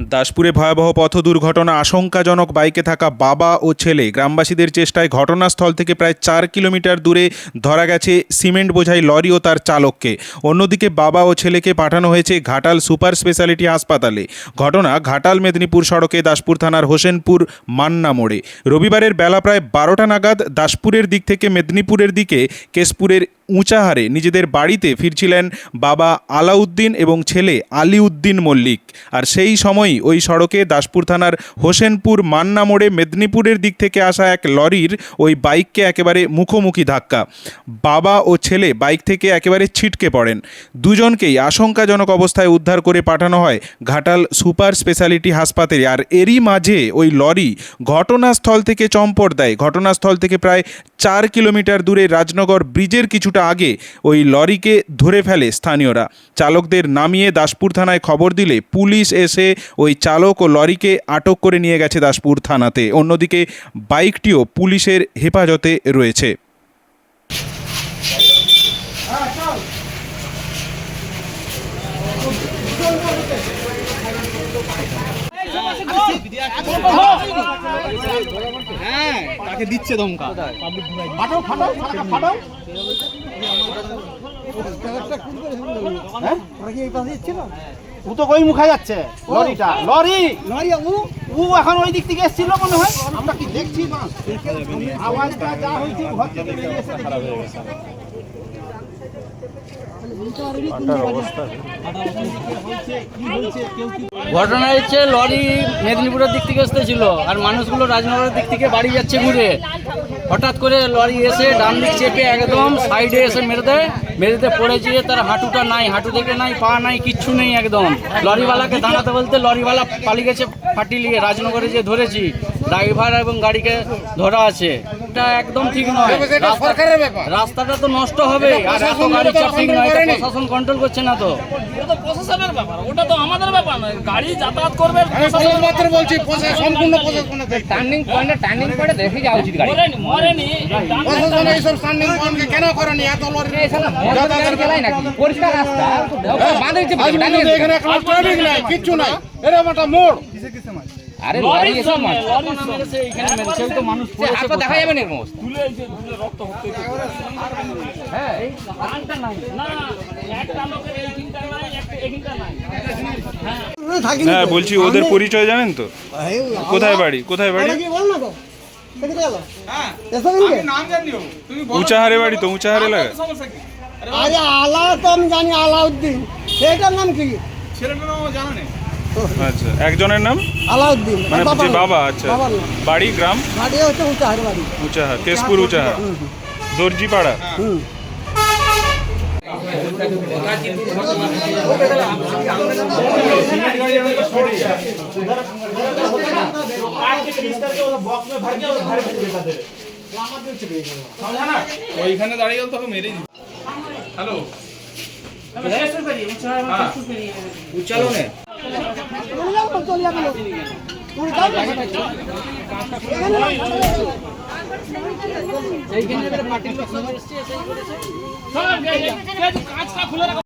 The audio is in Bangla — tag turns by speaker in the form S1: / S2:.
S1: দাসপুরে ভয়াবহ পথ দুর্ঘটনা, আশঙ্কাজনক বাইকে থাকা বাবা ও ছেলে। গ্রামবাসীদের চেষ্টায় ঘটনাস্থল থেকে প্রায় চার কিলোমিটার দূরে ধরা গেছে সিমেন্ট বোঝাই লরি ও তার চালককে। অন্যদিকে বাবা ও ছেলেকে পাঠানো হয়েছে ঘাটাল সুপার স্পেশালিটি হাসপাতালে। ঘটনা ঘাটাল মেদিনীপুর সড়কে দাসপুর থানার হোসেনপুর, মান্না মোড়ে। রবিবারের বেলা প্রায় বারোটা নাগাদ দাসপুরের দিক থেকে মেদিনীপুরের দিকে কেশপুরের উঁচাহারে নিজেদের বাড়িতে ফিরছিলেন বাবা আলাউদ্দিন এবং ছেলে আলিউদ্দিন মল্লিক। আর সেই সময়ই ওই সড়কে দাসপুর থানার হোসেনপুর মান্না মোড়ে মেদিনীপুরের দিক থেকে আসা এক লরির ওই বাইককে একেবারে মুখোমুখি ধাক্কা। বাবা ও ছেলে বাইক থেকে একেবারে ছিটকে পড়েন। দুজনকেই আশঙ্কাজনক অবস্থায় উদ্ধার করে পাঠানো হয় ঘাটাল সুপার স্পেশালিটি হাসপাতালে। আর এরই মাঝে ওই লরি ঘটনাস্থল থেকে চম্পট দেয়। ঘটনাস্থল থেকে প্রায় চার কিলোমিটার দূরে রাজনগর ব্রিজের কিছুটা আগে ওই লরিকে ধরে ফেলে স্থানীয়রা। চালকদের নামিয়ে দাসপুর থানায় খবর দিলে পুলিশ এসে ওই চালক ও লরিকে আটক করে নিয়ে গেছে দাসপুর থানাতে। অন্যদিকে বাইকটিও পুলিশের হেফাজতে রয়েছে।
S2: হ্যাঁ তাকে দিচ্ছে ধমকা। ও তো কই মুখে যাচ্ছে? লরিটা। লরি। লরি ও এখন ওই দিক থেকে এসেছিল মনে হয়? আমরা কি দেখছি না? আওয়াজটা যা হয়েছে, ঘর থেকে বেরিয়ে এসে।
S3: ঘটনা হচ্ছে লরি মেদিনীপুরের দিক থেকে এসতেছিল আর মানুষগুলো রাজনগরের দিক থেকে বাড়ি যাচ্ছে ঘুরে। হঠাৎ করে লরি এসে ডান দিক চেপে একদম সাইডে এসে মেরে দেয়। মেরেতে পড়ে যেয়ে তার হাঁটুটা নাই, হাঁটু থেকে নাই, পা নাই, কিচ্ছু নেই একদম। লরিওয়ালাকে দাঁড়াতে বলতে লরিওয়ালা পালিয়ে গেছে ফাটিলিয়ে রাজনগরে যে ধরেছি। ড্রাইভার এবং গাড়িকে ধরা আছে। এটা একদম ঠিক নয়। রাস্তা- রাস্তাটা তো নষ্ট হবে। আর এত গাড়ি ঠিক নয় প্রশাসন কন্ট্রোল করছে না তো।
S4: ওটা তো প্রশাসনের ব্যাপার ওটা তো আমাদের ব্যাপার নয়। গাড়ি যাতায়াত করবে
S2: বলছি সম্পূর্ণ প্রশাসন
S5: টার্নিং পয়েন্টে টার্নিং পয়েন্টে দেখে যাওয়া উচিত গাড়ি।
S4: মরেনি মরেনি।
S2: প্রশাসন এইসব স্ট্যান্ডিং পয়েন্টকে কেন করেনি? এত লরি
S5: গাড়ি চালায় নাকি? পরিষ্কার রাস্তা। বাঁধে
S2: আজ পর্যন্ত এখানে ট্রাফিক নাই কিচ্ছু নাই। এরকম একটা মোড়।
S5: আরে লরি এসব মাছ
S3: লরি মেরেছে, এইখানে মেরেছে, তো মানুষ পড়েছে
S5: হাত পা দেখা যাবে না এরকম অবস্থা?
S4: তুলে এই যে তুলে রক্ত হতে
S5: হ্যাঁ
S4: গানটা নাই। না একটা লোকের এইখানটা নাই একটা এখানটা নাই।
S1: হ্যাঁ বলছি ওদের পরিচয় জানেন তো? কোথায় বাড়ি? কোথায় বাড়ি? উঁচাহারে বাড়ি তো উঁচাহারে লাগা।
S6: আরে আলা তো আমি জানি আলাউদ্দিন। সেটার নাম কি?
S1: আচ্ছা একজনের নাম?
S6: আলাউদ্দিন
S1: মানে যে বাবা আচ্ছা। বাড়ি গ্রাম?
S6: বাড়ি হচ্ছে উঁচাহার বাড়ি
S1: উঁচাহার। কেশপুর উঁচাহার দর্জিপাড়া?
S6: হুম।
S7: ওইখানে দাঁড়িয়ে গেল তোকে মেরেই হ্যালো
S2: উচ্চালনে
S3: এইখানে
S4: কাজটা খুলে রাখো।